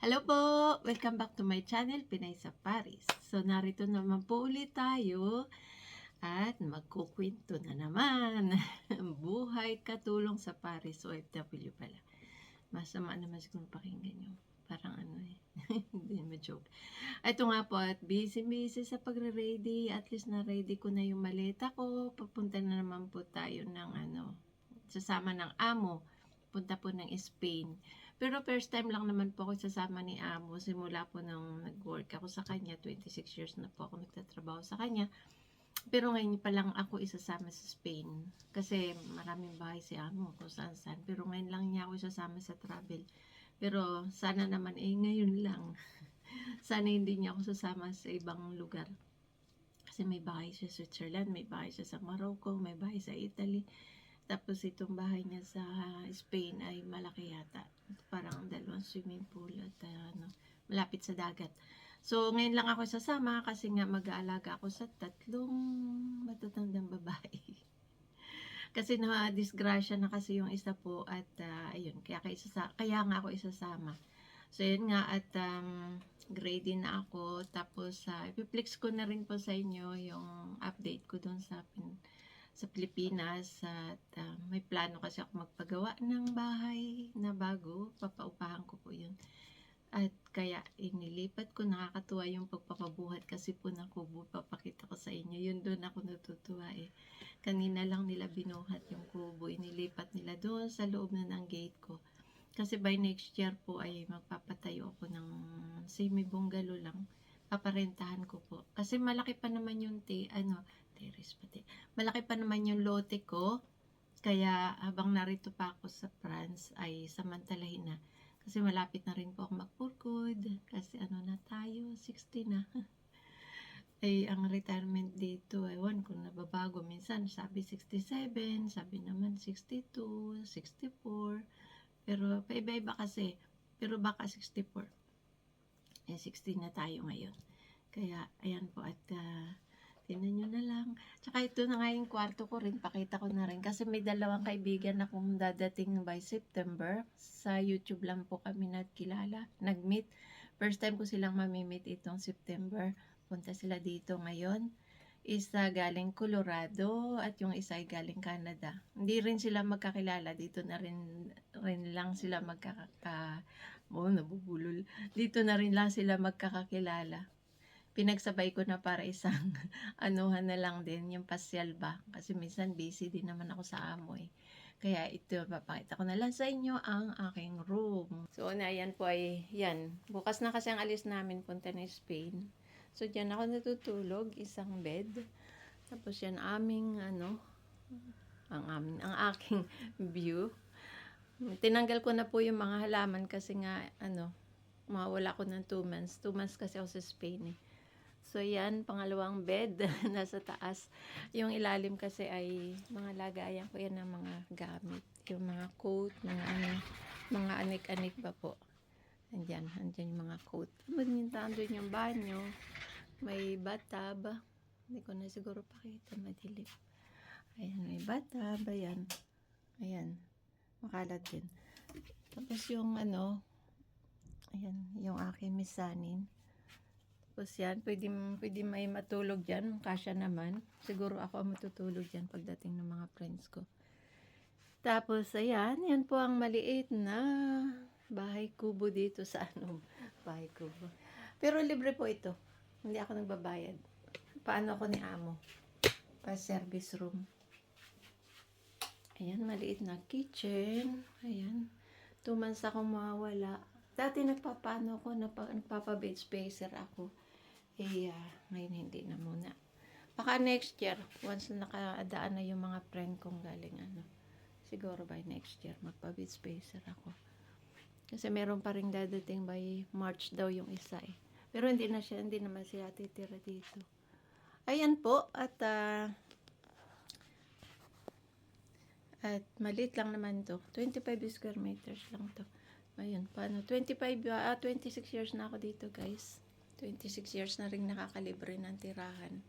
Hello po! Welcome back to my channel, Pinay sa Paris. So, narito naman po ulit tayo at magkukwento na naman. Buhay katulong sa Paris, OFW pala. Masama naman siguro pakinggan nyo. Parang ano eh. Hindi mo joke. Ito nga po at busy-busy sa pagre-ready. At least na-ready ko na yung maleta ko. Papunta na naman po tayo ng ano, sasama ng amo. Punta po ng Spain. Pero first time lang naman po ako sasama ni Amo simula po nung nag-work ako sa kanya. 26 years na po ako nagtatrabaho sa kanya. Pero ngayon pa lang ako isasama sa Spain. Kasi maraming bahay si Amo kung saan saan. Pero ngayon lang niya ako isasama sa travel. Pero sana naman eh ngayon lang. sana hindi niya ako sasama sa ibang lugar. Kasi may bahay siya sa Switzerland, may bahay siya sa Morocco, may bahay sa Italy. Tapos itong bahay niya sa Spain ay malaki yata. Parang dalawang swimming pool at uh, ano, malapit sa dagat. So ngayon lang ako sasama kasi nga mag-aalaga ako sa tatlong matatandang babae. kasi na disgrasya na kasi yung isa po at uh, ayun, kaya, kaya, kaya nga ako isasama. So yun nga at um, grade na ako tapos uh, ipiplex ko na rin po sa inyo yung update ko dun sa pin- sa Pilipinas at uh, may plano kasi ako magpagawa ng bahay na bago. Papaupahan ko po yun. At kaya inilipat ko, nakakatuwa yung pagpapabuhat kasi po ng kubo. Papakita ko sa inyo. Yun doon ako natutuwa eh. Kanina lang nila binuhat yung kubo. Inilipat nila doon sa loob na ng gate ko. Kasi by next year po ay magpapatayo ako ng semi-bungalow lang. Paparentahan ko po. Kasi malaki pa naman yung te, ano, terrace pati. Malaki pa naman yung lote ko. Kaya habang narito pa ako sa France ay samantalahin na. Kasi malapit na rin po ako magpurkod. Kasi ano na tayo, 60 na. ay ang retirement dito, ewan kung nababago. Minsan sabi 67, sabi naman 62, 64. Pero paiba-iba kasi. Pero baka 64. Eh, 60 na tayo ngayon. Kaya, ayan po. At uh, Tingnan nyo na lang. Tsaka ito na nga yung kwarto ko rin. Pakita ko na rin. Kasi may dalawang kaibigan akong dadating by September. Sa YouTube lang po kami nagkilala. Nag-meet. First time ko silang mamimit itong September. Punta sila dito ngayon. Isa galing Colorado at yung isa ay galing Canada. Hindi rin sila magkakilala. Dito na rin, rin lang sila magkakaka... Oh, nabubulol. Dito na rin lang sila magkakakilala pinagsabay ko na para isang anuhan na lang din, yung pasyal ba. Kasi minsan busy din naman ako sa amo eh. Kaya ito, papakita ko na lang sa inyo ang aking room. So, na yan po ay, yan. Bukas na kasi ang alis namin punta na Spain. So, dyan ako natutulog, isang bed. Tapos yan aming, ano, ang amin, ang aking view. Tinanggal ko na po yung mga halaman kasi nga, ano, mawala ko ng 2 months. 2 months kasi ako sa Spain eh. So, yan, pangalawang bed, nasa taas. Yung ilalim kasi ay mga lagayan ko yan ng mga gamit. Yung mga coat, mga ano, mga anik-anik pa po. Andyan, andyan yung mga coat. Manintaan doon yung banyo. May bathtub. Hindi ko na siguro pakita, madilim. Ayan, may bathtub, ayan. Ayan, makalat din. Tapos yung ano, ayan, yung aking misanin. Tapos yan, pwede, pwede may matulog dyan. Kasya naman. Siguro ako ang matutulog dyan pagdating ng mga friends ko. Tapos, ayan, yan po ang maliit na bahay kubo dito sa ano, bahay kubo. Pero libre po ito. Hindi ako nagbabayad. Paano ako ni amo? Pa service room. Ayan, maliit na kitchen. Ayan. Two months akong mawawala. Dati nagpapano ako, nagpa, nagpapa-bed spacer ako. Eh, ah, ngayon hindi na muna. Baka next year, once na nakadaan na yung mga friend kong galing ano, siguro by next year, magpa-bed spacer ako. Kasi meron pa rin dadating by March daw yung isa eh. Pero hindi na siya, hindi naman siya titira dito. Ayan po, at ah, at maliit lang naman to. 25 square meters lang to. Ayun, paano? 25, ah, 26 years na ako dito, guys. 26 years na rin nakakalibre ng tirahan.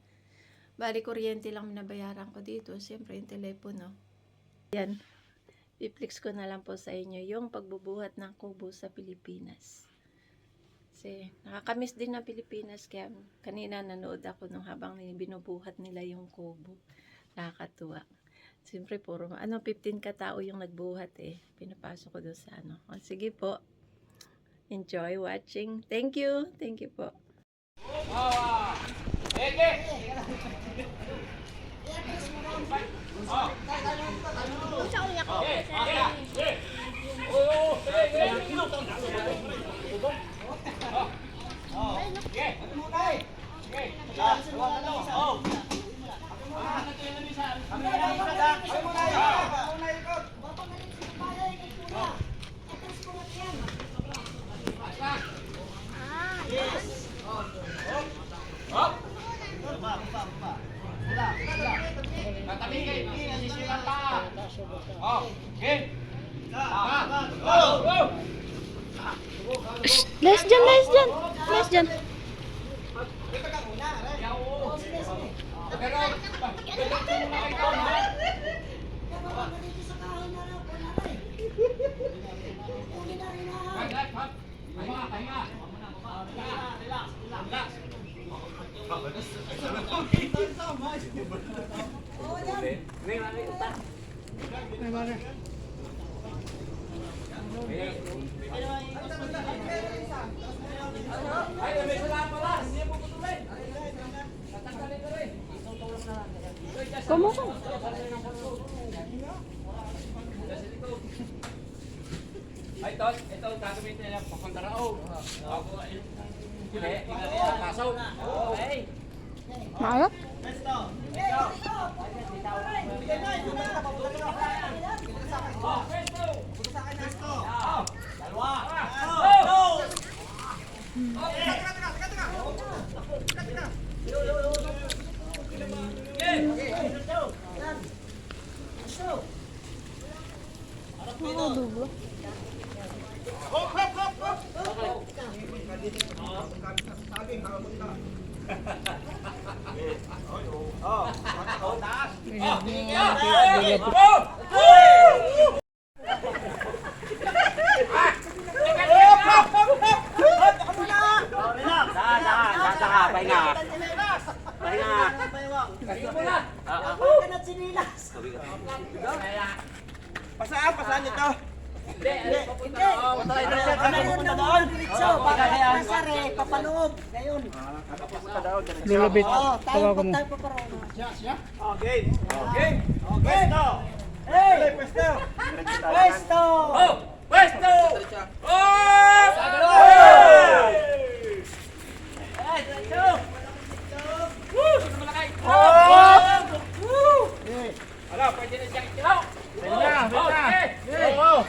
Bali, kuryente lang minabayaran ko dito. Siyempre, yung telepono. Yan. Piplex ko na lang po sa inyo yung pagbubuhat ng kubo sa Pilipinas. Kasi nakakamiss din ng Pilipinas. Kaya kanina nanood ako nung habang binubuhat nila yung kubo. Nakakatuwa. Siyempre, puro, ano, 15 katao yung nagbuhat eh. Pinapasok ko doon sa ano. O, sige po. Enjoy watching. Thank you. Thank you po. Les ¿Cómo? Pasaan, pasaan ito. Hindi, papunta raw. Ano yung doon? Diretso, baka Pasare, papaloob. Ngayon. Lulubit. Oo, tayo pa tayo pa parang. Okay. Okay. Pwesto. Hey, pwesto. Pwesto! Oh! Pwesto! Ala, pwede na siyang ikilaw. Pwede na, pwede na. Oh,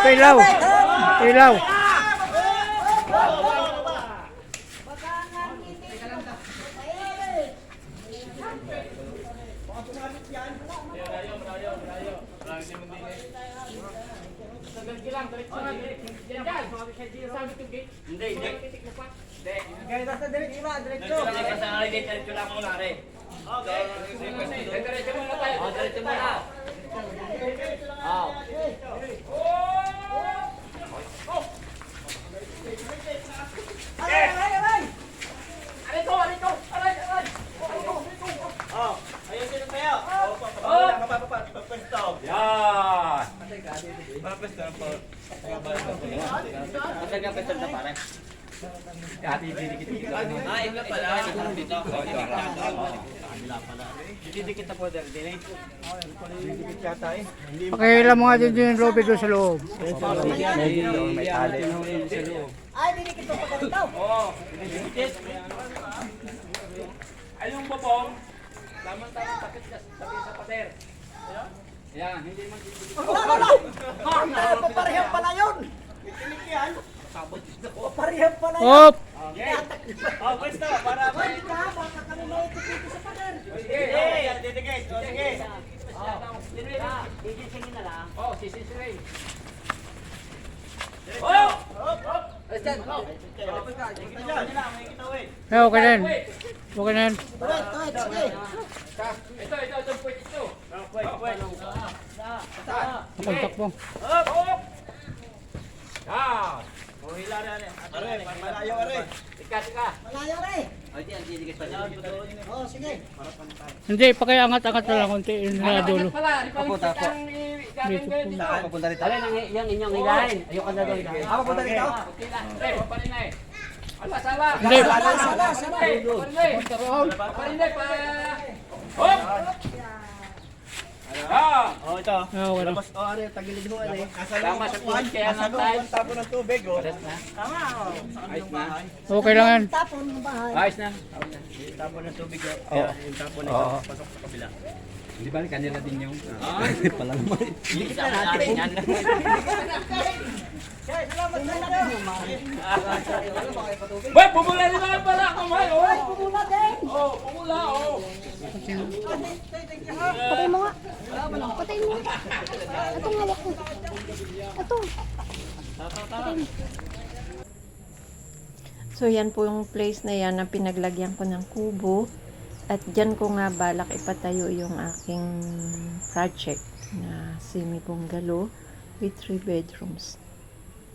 pilaw. Pilaw. Hindi, hindi. Hindi. Ganyan nasa diretso ba? Diretso. Hindi, basta nalagay, diretso lang muna rin. Okay. Diretso muna tayo. Oh, diretso muna. Oh. Aray, aray, aray! Alito, alito, aray, aray. Oh, ayun sino tayo. Oh, papapala ka pa pa pa pwesto. Yan. Para pwesto po. Matagal ka pwesto na pare. Kati didikit dito. Ah, ito pala. Dito. Didikit na po dahil dinay. Didikit yata eh. Pakialam mo nga din yung lobby doon sa loob. may tali. Ay, dinikit mo pa daw. Oo. Didikit. Ay, yung bobong. Lamang-tamang takit ka sabi sa pader. Ayan, hindi man. Wala, paparehang pala yun! Paparehang pala yun! Hop! Oh, pwesto para Hoy, ka, baka kami maitipito sa pader. Sige. Sige. Oh, sige. Sisingin na lang. Oo, sisingin. Oh! May kita eh. Okay na yan. Okay na yan. Wait, wait, sige. Ito, ito, ito, pwede ito. Oh, pwede, pwede. Nakontak mo. Up! Up! Yan. Oh, hila rin. Malayo are. Ika, ika. Malayo rin. Pa dyan. Oh, sige. Hindi, pa kaya angat-angat na lang konti yung na dulo. Opo, tapo. dito. Saan papunta rito? Alin ang yung inyong hilahin? Ayoko na doon. Ako punta rito? Okay lang. Pre, papalinay. Ala, sala. Hindi. Sala, sala, sala. Pre, papalinay. Papalinay pa. Hop! Oh, ito. Ah, wala. Labas, oh, are, tagilid mo, are. Nasa Tama sa kuwan, kaya loob, tiles. ang tapo ng tubig, oh. Na. Tama, oh. Yung na. bahay? Okay lang yan. Tapon ng bahay. Ayos na. Yung tapo ng tubig, oh. Kaya yung tapo na ito, pasok sa kabila. Di ba kanila din yung... Pala naman. Dikit na natin yan. Boy, pumula rin naman pala ako, May. Oh, Pumula din. oh, pumula, oh. Patay mo nga. Patay mo. Ito nga hawak ko. Ito. So yan po yung place na yan na pinaglagyan ko ng kubo. At dyan ko nga balak ipatayo yung aking project na semi-bungalow with three bedrooms.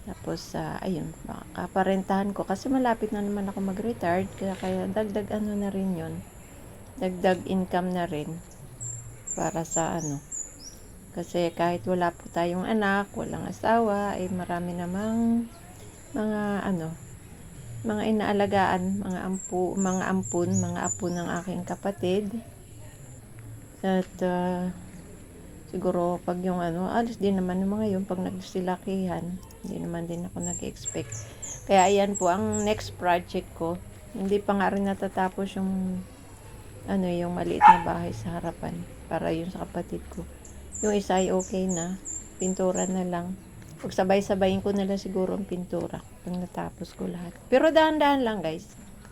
Tapos, ah, ayun, kaparentahan ko. Kasi malapit na naman ako mag-retired. Kaya, kaya dagdag ano na rin yun. Dagdag income na rin. Para sa ano. Kasi kahit wala po tayong anak, walang asawa, ay marami namang mga ano, mga inaalagaan, mga ampu, mga ampun, mga apo ng aking kapatid. At ah, siguro pag yung ano, alis din naman yung mga yun pag nagsilakihan. Hindi naman din ako nag-expect. Kaya ayan po ang next project ko. Hindi pa nga rin natatapos yung ano yung maliit na bahay sa harapan para yun sa kapatid ko. Yung isa ay okay na. Pintura na lang. Pag sabay-sabayin ko na lang siguro ang pintura pag natapos ko lahat. Pero dahan-dahan lang guys.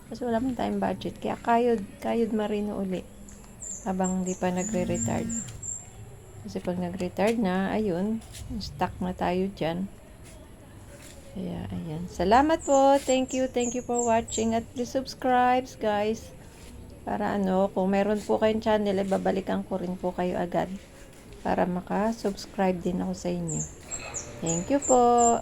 Kasi wala man tayong budget. Kaya kayod, kayod marino uli. Habang hindi pa nagre-retard. Kasi pag nag-retard na, ayun, stuck na tayo dyan. Kaya, ayan. Salamat po. Thank you. Thank you for watching. At please subscribe, guys. Para ano, kung meron po kayong channel, ay babalikan ko rin po kayo agad. Para maka-subscribe din ako sa inyo. Thank you po.